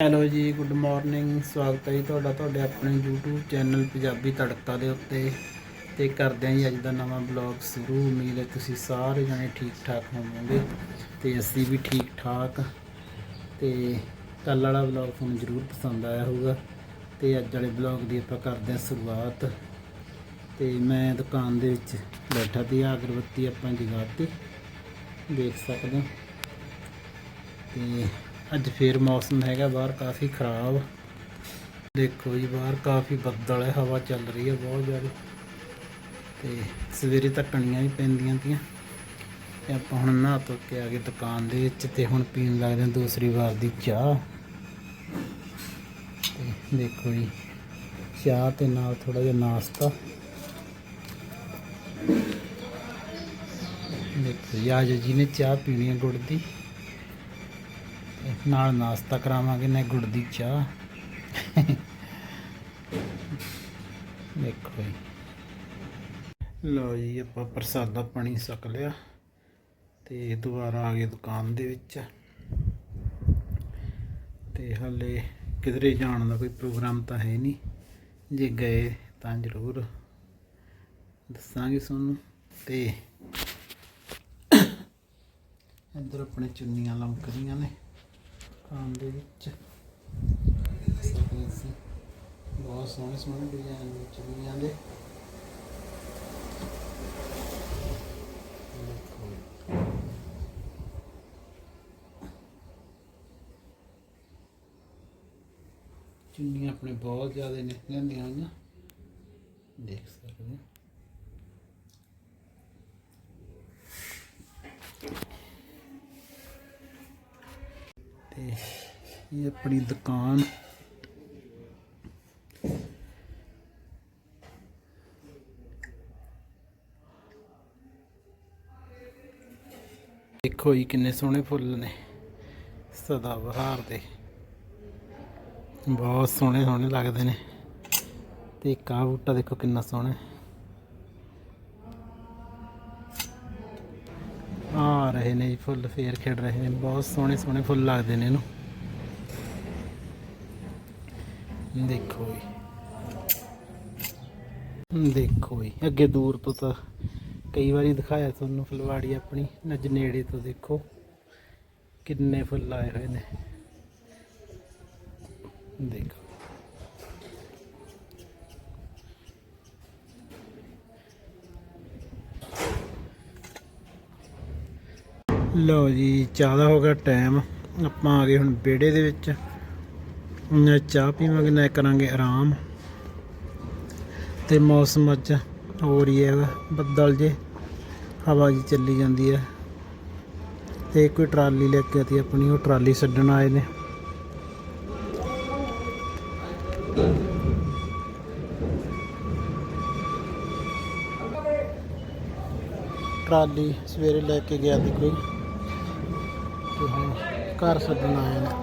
Hello ਜੀ good morning ਸਵਾਗਤ ਹੈ ਜੀ ਤੁਹਾਡਾ, ਤੁਹਾਡੇ ਆਪਣੇ YouTube ਚੈਨਲ ਪੰਜਾਬੀ ਤੜਕਾ ਦੇ ਉੱਤੇ ਤੇ ਕਰਦੇ ਹਾਂ ਜੀ ਅੱਜ ਦਾ ਨਵਾਂ ਬਲੌਗ ਸ਼ੁਰੂ। ਉਮੀਦ ਹੈ ਤੁਸੀਂ ਸਾਰੇ ਜਣੇ ਠੀਕ ਠਾਕ ਹੋਵੋਗੇ ਤੇ ਅਸੀਂ ਵੀ ਠੀਕ ਠਾਕ ਤੇ ਕੱਲ ਵਾਲਾ ਬਲੌਗ ਤੁਹਾਨੂੰ ਜ਼ਰੂਰ ਪਸੰਦ ਆਇਆ ਹੋਊਗਾ। ਤੇ ਅੱਜ ਵਾਲੇ ਬਲੌਗ ਦੀ ਆਪਾਂ ਕਰਦੇ ਹਾਂ ਸ਼ੁਰੂਆਤ। ਤੇ ਮੈਂ ਦੁਕਾਨ ਦੇ ਵਿੱਚ ਬੈਠਾ ਤੇ ਅਗਰਬੱਤੀ ਆਪਾਂ ਜਗਾਤੀ, ਦੇਖ ਸਕਦੇ ਹੋ। ਤੇ ਅੱਜ ਫੇਰ ਮੌਸਮ ਹੈਗਾ, ਬਾਹਰ ਕਾਫੀ ਖਰਾਬ। ਦੇਖੋ ਜੀ, ਬਾਹਰ ਕਾਫੀ ਬੱਦਲ ਹੈ, ਹਵਾ ਚੱਲ ਰਹੀ ਹੈ ਬਹੁਤ ਜ਼ਿਆਦਾ। ਤੇ ਸਵੇਰੇ ਧੱਕਣੀਆਂ ਵੀ ਪੈਂਦੀਆਂ ਤੀਆਂ। ਤੇ ਆਪਾਂ ਹੁਣ ਨਹਾ ਧੋ ਕੇ ਆ ਗਏ ਦੁਕਾਨ ਦੇ ਵਿੱਚ ਤੇ ਹੁਣ ਪੀਣ ਲੱਗਦੇ ਹਾਂ ਦੂਸਰੀ ਵਾਰ ਦੀ ਚਾਹ। ਤੇ ਦੇਖੋ ਜੀ, ਚਾਹ ਤੇ ਨਾਲ ਥੋੜਾ ਜਿਹਾ ਨਾਸ਼ਤਾ। ਦੇਖੋ ਜੀ ਅੱਜ ਜੀ ਨੇ ਚਾਹ ਪੀਣੀ ਹੈ ਗੁੜ ਦੀ। ਨਾਲ ਨਾਸ਼ਤਾ ਕਰਾਵਾਂਗੇ, ਨਾ ਗੁੜ ਦੀ ਚਾਹ। ਦੇਖੋ ਜੀ। ਲਓ ਜੀ, ਆਪਾਂ ਪ੍ਰਸਾਦਾ ਪਾਣੀ ਸਕ ਲਿਆ ਤੇ ਦੁਬਾਰਾ ਆ ਗਏ ਦੁਕਾਨ ਦੇ ਵਿੱਚ। ਤੇ ਹਾਲੇ ਕਿਧਰੇ ਜਾਣ ਦਾ ਕੋਈ ਪ੍ਰੋਗਰਾਮ ਤਾਂ ਹੈ ਨਹੀਂ। ਜੇ ਗਏ ਤਾਂ ਜ਼ਰੂਰ ਦੱਸਾਂਗੇ ਤੁਹਾਨੂੰ। ਤੇ ਇੱਧਰ ਆਪਣੇ ਚੁੰਨੀਆਂ ਲਮਕਦੀਆਂ ਨੇ। ਦੁਕਾਨ ਦੇ ਵਿੱਚ। ਬਹੁਤ ਸੋਹਣੇ ਸੋਹਣੇ ਡਿਜ਼ਾਈਨ ਵਿੱਚ ਚੁੰਨੀਆਂ ਦੇ ਚੁੰਨੀਆਂ ਆਪਣੇ ਬਹੁਤ ਜ਼ਿਆਦਾ ਨੇ ਹੋਈਆਂ। ਦੇਖ ਸਕਦੇ ਹੋ। ਤੇ ਇਹ ਆਪਣੀ ਦੁਕਾਨ। ਦੇਖੋ ਜੀ ਕਿੰਨੇ ਸੋਹਣੇ ਫੁੱਲ ਨੇ ਸਦਾ ਬਹਾਰ ਦੇ। ਬਹੁਤ ਸੋਹਣੇ ਸੋਹਣੇ ਲੱਗਦੇ ਨੇ। ਤੇ ਇੱਕ ਬੂਟਾ ਦੇਖੋ ਕਿੰਨਾ ਸੋਹਣਾ ਹੈ। ਆ ਰਹੇ ਨੇ ਜੀ, ਫੁੱਲ ਫੇਰ ਖਿੜ ਰਹੇ ਨੇ, ਬਹੁਤ ਸੋਹਣੇ ਸੋਹਣੇ ਫੁੱਲ ਲੱਗਦੇ ਨੇ ਇਹਨੂੰ। ਦੇਖੋ ਜੀ। ਦੇਖੋ ਜੀ, ਅੱਗੇ ਦੂਰ ਤੋਂ ਤਾਂ ਕਈ ਵਾਰੀ ਦਿਖਾਇਆ ਤੁਹਾਨੂੰ ਫੁਲਵਾੜੀ ਆਪਣੀ ਨਜ ਨੇੜੇ ਤੋਂ ਦੇਖੋ, ਕਿੰਨੇ ਫੁੱਲ ਆਏ ਹੋਏ ਨੇ। ਦੇਖੋ। ਲਓ ਜੀ ਚਾਹ ਦਾ ਹੋ ਗਿਆ ਟਾਈਮ। ਆਪਾਂ ਆ ਗਏ ਹੁਣ ਵਿਹੜੇ ਦੇ ਵਿੱਚ। ਨਾ ਚਾਹ ਪੀਵਾਂਗੇ, ਨਾ ਕਰਾਂਗੇ ਆਰਾਮ। ਤੇ ਮੌਸਮ ਅੱਜ ਹੋ ਰਹੀ ਹੈ, ਬੱਦਲ ਜੇ। ਹਵਾ ਜੀ ਚੱਲੀ ਜਾਂਦੀ ਹੈ। ਤੇ ਕੋਈ ਟਰਾਲੀ ਲੈ ਕੇ ਆਤੀ ਆਪਣੀ, ਉਹ ਟਰਾਲੀ ਛੱਡਣ ਆਏ ਨੇ। ਟਰਾਲੀ ਸਵੇਰੇ ਲੈ ਕੇ ਗਿਆ ਸੀ ਕੋਈ। ਤੇ ਹੁਣ ਘਰ ਛੱਡਣ ਆਏ ਨੇ।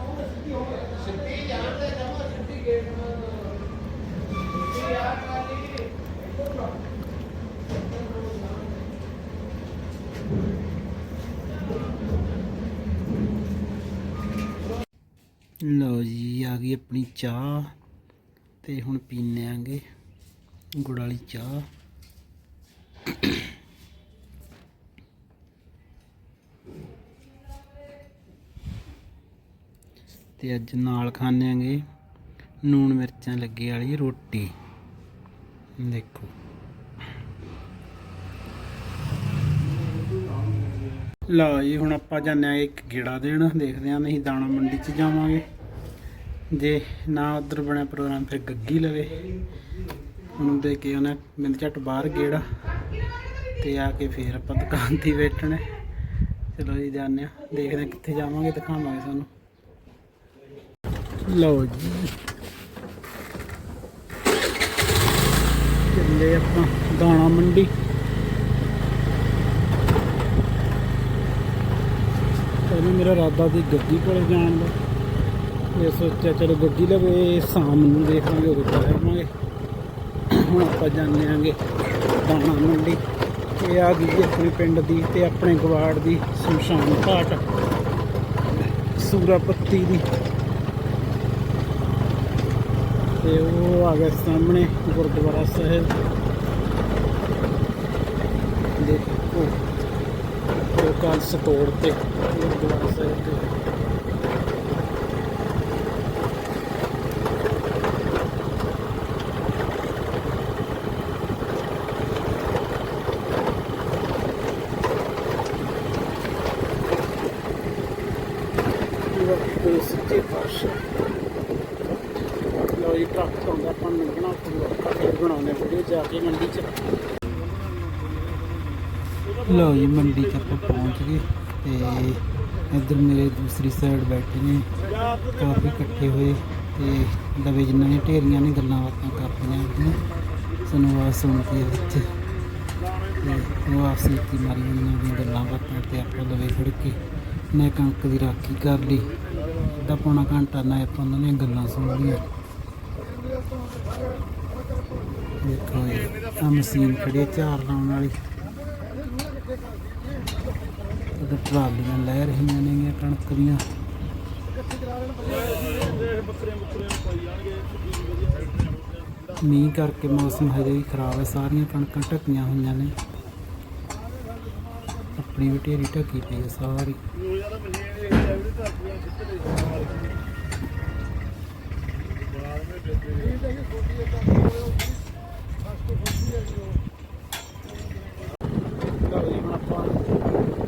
ਲਓ ਜੀ, ਆ ਗਈ ਆਪਣੀ ਚਾਹ ਤੇ ਹੁਣ ਪੀਨੇ ਆਂਗੇ ਗੁੜ ਵਾਲੀ ਚਾਹ। ਤੇ ਅੱਜ ਨਾਲ ਖਾਣੇ ਆਂਗੇ ਨੂਣ ਮਿਰਚਾਂ ਲੱਗੇ ਵਾਲੀ ਰੋਟੀ। ਦੇਖੋ। ਲਓ ਜੀ, ਹੁਣ ਆਪਾਂ ਜਾਂਦੇ ਆ ਇੱਕ ਗੇੜਾ ਦੇਣ। ਦੇਖਦੇ ਆ ਨਹੀਂ ਦਾਣਾ ਮੰਡੀ 'ਚ ਜਾਵਾਂਗੇ। ਜੇ ਨਾ ਉਧਰ ਬਣਿਆ ਪ੍ਰੋਗਰਾਮ, ਫਿਰ ਗੱਗੀ ਲਵੇ। ਉਹਨੂੰ ਦੇ ਕੇ ਉਹਨੇ ਮਿੰਟ ਝੱਟ ਬਾਹਰ ਗੇੜਾ। ਤੇ ਆ ਕੇ ਫੇਰ ਆਪਾਂ ਦੁਕਾਨ ਤੇ ਹੀ ਬੈਠਣਾ। ਚਲੋ ਜੀ, ਜਾਂਦੇ ਆ ਦੇਖਦੇ ਆ ਕਿੱਥੇ ਜਾਵਾਂਗੇ, ਦਿਖਾਵਾਂਗੇ ਤੁਹਾਨੂੰ। ਲਓ ਜੀ। ਚੱਲੇ ਆਪਾਂ ਦਾਣਾ ਮੰਡੀ। ਪਹਿਲਾਂ ਮੇਰਾ ਇਰਾਦਾ ਸੀ ਗੱਡੀ ਕੋਲ ਜਾਣ ਦਾ। ਇਹ ਸੋਚਿਆ ਚਲੋ ਗੱਡੀ ਲਵੇ, ਸ਼ਾਮ ਨੂੰ ਦੇਖਾਂਗੇ, ਉਦੋਂ ਕਰਾਂਗੇ ਹੁਣ ਆਪਾਂ ਜਾਂਦੇ ਆਂਗੇ ਦਾਣਾ ਮੰਡੀ। ਇਹ ਆ ਗਈ ਆਪਣੇ ਪਿੰਡ ਦੀ ਤੇ ਆਪਣੇ ਗਵਾੜ ਦੀ ਸ਼ਮਸ਼ਾਨ ਘਾਟ। ਸੂਰਾ ਦੀ। ਤੇ ਉਹ ਆ ਗਿਆ ਸਾਹਮਣੇ ਗੁਰਦੁਆਰਾ ਸਾਹਿਬ। ਦੇਖੋ, ਉਹ ਕਲਸ ਤੋੜ ਤੇ ਗੁਰਦੁਆਰਾ ਸਾਹਿਬ ਦੇ। ਵਾਹਿਗੁਰੂ ਸੱਚੇ ਪਾਤਸ਼ਾਹ ਜੀ ਟਰੱਕ ਆਉਂਦਾ ਆਪਾਂ ਨੂੰ ਬਣਾ ਫਿਰ ਬਣਾਉਂਦੇ ਵੀਡੀਓ ਜਾ ਕੇ ਮੰਡੀ ਚ। ਲੋ ਜੀ, ਮੰਡੀ ਚ ਆਪਾਂ ਪਹੁੰਚ ਗਏ ਤੇ ਇੱਧਰ ਮੇਰੇ ਦੂਸਰੀ ਸਾਈਡ ਬੈਠੇ ਨੇ, ਕਾਫੀ ਇਕੱਠੇ ਹੋਏ ਤੇ ਦਵੇ ਜਿਨ੍ਹਾਂ ਨੇ ਢੇਰੀਆਂ ਨੇ ਗੱਲਾਂ ਬਾਤਾਂ ਕਰਦੀਆਂ ਹੁੰਦੀਆਂ ਸਾਨੂੰ ਆਵਾਜ਼ ਸੁਣਦੀ ਹੈ ਵਿੱਚ ਤੇ ਉਹ ਆਪਸ ਵਿੱਚ ਮਾਰੀ ਉਹਨਾਂ ਦੀਆਂ ਗੱਲਾਂ ਬਾਤਾਂ ਤੇ ਆਪਾਂ ਦਵੇ ਖੜ ਕੇ ਨੇ ਕਣਕ ਦੀ ਰਾਖੀ ਕਰ ਲਈ, ਅੱਧਾ ਪੌਣਾ ਘੰਟਾ ਨਾ ਆਪਾਂ ਉਹਨਾਂ ਦੀਆਂ ਗੱਲਾਂ ਸੁਣ ਲਈਆਂ। ਦੇਖੋ ਇਹ ਆ ਮਸ਼ੀਨ ਖੜੀ ਹੈ ਝਾੜ ਲਾਉਣ ਵਾਲੀ। ਤੇ ਟਰਾਲੀਆਂ ਲੈ ਰਹੀਆਂ ਨੇ ਕਣਕ ਦੀਆਂ। ਮੀਂਹ ਕਰਕੇ ਮੌਸਮ ਹਜੇ ਵੀ ਖਰਾਬ ਹੈ, ਸਾਰੀਆਂ ਕਣਕਾਂ ਢੱਕੀਆਂ ਹੋਈਆਂ ਨੇ। ਆਪਣੀ ਵੀ ਢੇਰੀ ਢੱਕੀ ਪਈ ਹੈ ਸਾਰੀ।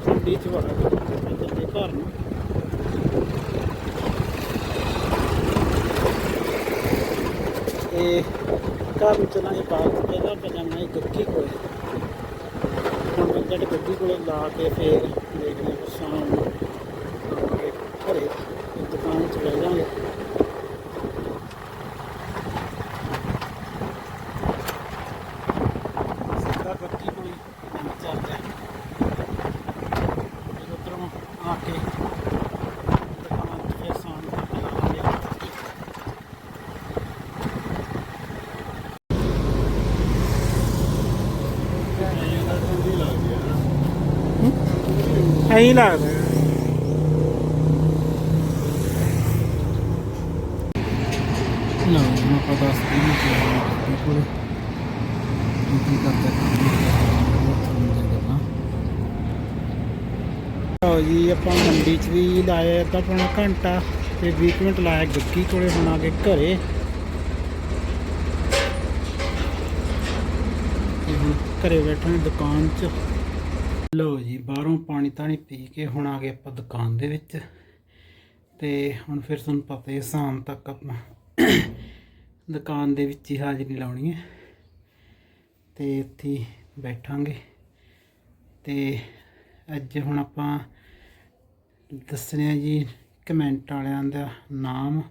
ਮੰਡੀ ਚ ਵੜ ਗਏ ਘਰ ਨੂੰ ਤੇ ਘਰ ਨੂੰ ਚਲਾਂਗੇ ਬਾਅਦ ਚ ਪਹਿਲਾਂ ਆਪਾਂ ਜਾਣਾ ਹੈ ਕੋਲ ਹੁਣ ਮੈਂ ਜਦ ਗੱਡੀ ਕੋਲੇ ਲਾ ਕੇ ਫੇਰ ਦੇਖਦੇ ਹਾਂ ਸ਼ਾਮ ਨੂੰ ਆਵਾਂਗੇ ਘਰੇ ਤੇ ਦੁਕਾਨ ਚ ਬਹਿ ਜਾਵਾਂਗੇ ਗੱਡੀ ਕੋਲੇ ਚੱਲਦਾ ਹੈ। ਫਿਰ ਉੱਧਰੋਂ ਆ ਕੇ ਦੁਕਾਨ ਨੂੰ ਤੱਕ ਲਾਵਾਂਗੇ ਐਂ ਲੱਗਦਾ ਨਾ ਮੈਂ ਪਤਾ ਦਿੰਦੀ ਕਿ ਕੋਲ ਕੀ ਕਰਦਾ ਲਓ ਜੀ, ਆਪਾਂ ਮੰਡੀ 'ਚ ਵੀ ਲਾਇਆ ਅੱਧਾ ਪੌਣਾ ਘੰਟਾ ਤੇ 20 ਮਿੰਟ ਲਾਇਆ ਗੱਗੀ ਕੋਲੇ, ਹੁਣ ਆ ਕੇ ਘਰੇ। ਘਰੇ ਬੈਠੇ ਦੁਕਾਨ 'ਚ। ਲਓ ਜੀ, ਬਾਹਰੋਂ ਪਾਣੀ ਤਾਣੀ ਪੀ ਕੇ ਹੁਣ ਆ ਗਏ ਆਪਾਂ ਦੁਕਾਨ ਦੇ ਵਿੱਚ। ਤੇ ਹੁਣ ਫਿਰ ਤੁਹਾਨੂੰ ਪਤਾ ਹੀ ਸ਼ਾਮ ਤੱਕ ਆਪਾਂ ਦੁਕਾਨ ਦੇ ਵਿੱਚ ਹੀ ਹਾਜ਼ਰੀ ਲਾਉਣੀ ਹੈ। ਤੇ ਇੱਥੇ ਬੈਠਾਂਗੇ। ਤੇ ਅੱਜ ਹੁਣ ਆਪਾਂ ਦੱਸਣੇ ਆ ਜੀ ਕਮੈਂਟ ਵਾਲਿਆਂ ਦਾ ਨਾਮ,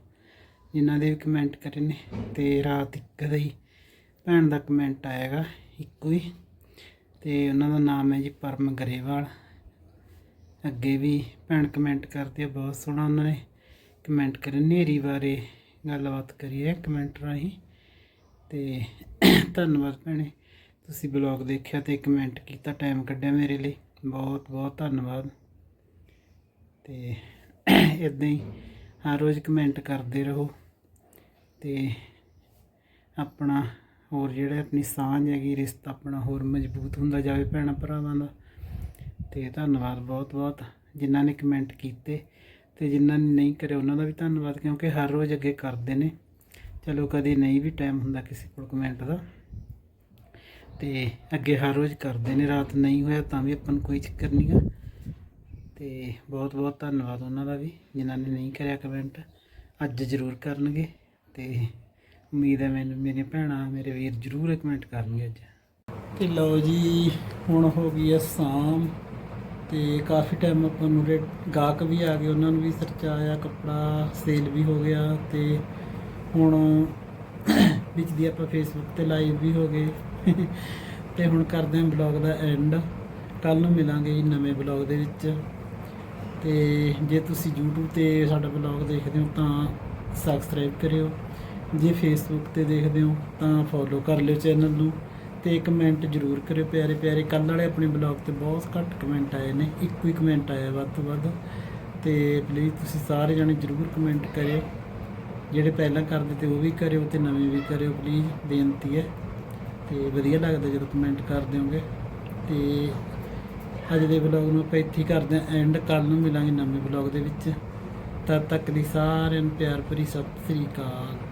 ਜਿਨ੍ਹਾਂ ਦੇ ਕਮੈਂਟ ਕਰੇ ਨੇ। ਤੇ ਰਾਤ ਇੱਕ ਦਾ ਹੀ ਭੈਣ ਦਾ ਕਮੈਂਟ ਆਏਗਾ ਇੱਕੋ ਹੀ। ਤੇ ਉਹਨਾਂ ਦਾ ਨਾਮ ਹੈ ਜੀ ਪਰਮ ਗਰੇਵਾਲ। ਅੱਗੇ ਵੀ ਭੈਣ ਕਮੈਂਟ ਕਰਦੇ ਆ, ਬਹੁਤ ਸੋਹਣਾ ਉਹਨਾਂ ਨੇ ਕਮੈਂਟ ਕਰੇ। ਨੇਰੀ ਬਾਰੇ ਗੱਲਬਾਤ ਕਰੀ ਹੈ ਕਮੈਂਟ ਰਾਹੀਂ। ਤੇ ਧੰਨਵਾਦ ਭੈਣੇ। ਤੁਸੀਂ ਬਲੌਗ ਦੇਖਿਆ ਤੇ ਕਮੈਂਟ ਕੀਤਾ ਟਾਈਮ ਕੱਢਿਆ ਮੇਰੇ ਲਈ। ਬਹੁਤ ਬਹੁਤ ਧੰਨਵਾਦ। ਤੇ ਇਦਾਂ ਹੀ ਹਰ ਰੋਜ਼ ਕਮੈਂਟ ਕਰਦੇ ਰਹੋ। ਤੇ ਆਪਣਾ ਹੋਰ ਜਿਹੜਾ ਆਪਣੀ ਸਾਂਝ ਹੈਗੀ, ਰਿਸ਼ਤਾ ਆਪਣਾ ਹੋਰ ਮਜ਼ਬੂਤ ਹੁੰਦਾ ਜਾਵੇ ਭੈਣਾਂ ਭਰਾਵਾਂ ਦਾ। ਤੇ ਧੰਨਵਾਦ ਬਹੁਤ ਬਹੁਤ। ਜਿਨ੍ਹਾਂ ਨੇ ਕਮੈਂਟ ਕੀਤੇ ਤੇ ਜਿਨ੍ਹਾਂ ਨੇ ਨਹੀਂ ਕਰੇ ਉਹਨਾਂ ਦਾ ਵੀ ਧੰਨਵਾਦ, ਕਿਉਂਕਿ ਹਰ ਰੋਜ਼ ਅੱਗੇ ਕਰਦੇ ਨੇ। ਚਲੋ ਕਦੇ ਨਹੀਂ ਵੀ ਟਾਈਮ ਹੁੰਦਾ ਕਿਸੇ ਕੋਲ ਕਮੈਂਟ ਦਾ। ਤੇ ਅੱਗੇ ਹਰ ਰੋਜ਼ ਕਰਦੇ ਨੇ, ਰਾਤ ਨਹੀਂ ਹੋਇਆ ਤਾਂ ਵੀ ਆਪਾਂ ਨੂੰ ਕੋਈ ਚੱਕਰ ਨਹੀਂਗਾ ਤੇ ਬਹੁਤ ਬਹੁਤ ਧੰਨਵਾਦ ਉਹਨਾਂ ਦਾ ਵੀ, ਜਿਨ੍ਹਾਂ ਨੇ ਨਹੀਂ ਕਰਿਆ ਕਮੈਂਟ ਅੱਜ ਜ਼ਰੂਰ ਕਰਨਗੇ। ਤੇ ਉਮੀਦ ਹੈ ਮੈਨੂੰ, ਮੇਰੀਆਂ ਭੈਣਾਂ, ਮੇਰੇ ਵੀਰ ਜ਼ਰੂਰ ਕਮੈਂਟ ਕਰਨਗੇ ਅੱਜ। ਤੇ ਲਓ ਜੀ, ਹੁਣ ਹੋ ਗਈ ਹੈ ਸ਼ਾਮ, ਤੇ ਕਾਫੀ ਟਾਈਮ ਆਪਾਂ ਨੂੰ ਰੇ ਗਾਹਕ ਵੀ ਆ ਗਏ, ਉਹਨਾਂ ਨੂੰ ਵੀ ਸਰਚਾ ਆਇਆ ਕੱਪੜਾ ਸੇਲ ਵੀ ਹੋ ਗਿਆ, ਤੇ ਹੁਣ ਵਿੱਚ ਦੀ ਆਪਾਂ ਫੇਸਬੁੱਕ ਤੇ ਲਾਈਵ ਵੀ ਹੋ ਗਏ। ਤੇ ਹੁਣ ਕਰਦੇ ਹਾਂ ਬਲੌਗ ਦਾ ਐਂਡ ਕੱਲ ਨੂੰ ਮਿਲਾਂਗੇ ਜੀ ਨਵੇਂ ਬਲੌਗ ਦੇ ਵਿੱਚ। ਤੇ ਜੇ ਤੁਸੀਂ YouTube ਤੇ ਸਾਡਾ ਬਲੌਗ ਦੇਖਦੇ ਹੋ ਤਾਂ ਸਬਸਕ੍ਰਾਈਬ ਕਰਿਓ। ਜੇ Facebook ਤੇ ਦੇਖਦੇ ਹੋ ਤਾਂ ਫੋਲੋ ਕਰ ਲਿਓ ਚੈਨਲ ਨੂੰ ਤੇ ਕਮੈਂਟ ਜ਼ਰੂਰ ਕਰਿਓ ਪਿਆਰੇ ਪਿਆਰੇ। ਕੱਲ੍ਹ ਵਾਲੇ ਆਪਣੇ ਬਲੌਗ ਤੇ ਬਹੁਤ ਘੱਟ ਕਮੈਂਟ ਆਏ ਨੇ, ਇੱਕੋ ਹੀ ਕਮੈਂਟ ਆਇਆ ਵੱਧ ਤੋਂ ਵੱਧ। ਤੇ ਪਲੀਜ਼ ਤੁਸੀਂ ਸਾਰੇ ਜਣੇ ਜ਼ਰੂਰ ਕਮੈਂਟ ਕਰਿਓ। ਜਿਹੜੇ ਪਹਿਲਾਂ ਕਰਦੇ ਤੇ ਉਹ ਵੀ ਕਰਿਓ ਤੇ ਨਵੇਂ ਵੀ ਕਰਿਓ ਪਲੀਜ਼ ਬੇਨਤੀ ਹੈ। ਤੇ ਵਧੀਆ ਲੱਗਦਾ ਜਦੋਂ ਕਮੈਂਟ ਕਰ ਦਿਓਗੇ ਤੇ ਅੱਜ ਦੇ ਵਲੌਗ ਨੂੰ ਆਪਾਂ ਇੱਥੇ ਕਰਦੇ ਹਾਂ ਐਂਡ ਕੱਲ ਨੂੰ ਮਿਲਾਂਗੇ ਨਵੇਂ ਵਲੌਗ ਦੇ ਵਿੱਚ। ਤਦ ਤੱਕ ਲਈ ਸਾਰਿਆਂ ਨੂੰ ਪਿਆਰ ਭਰੀ ਸਤਿ ਸ੍ਰੀ ਅਕਾਲ।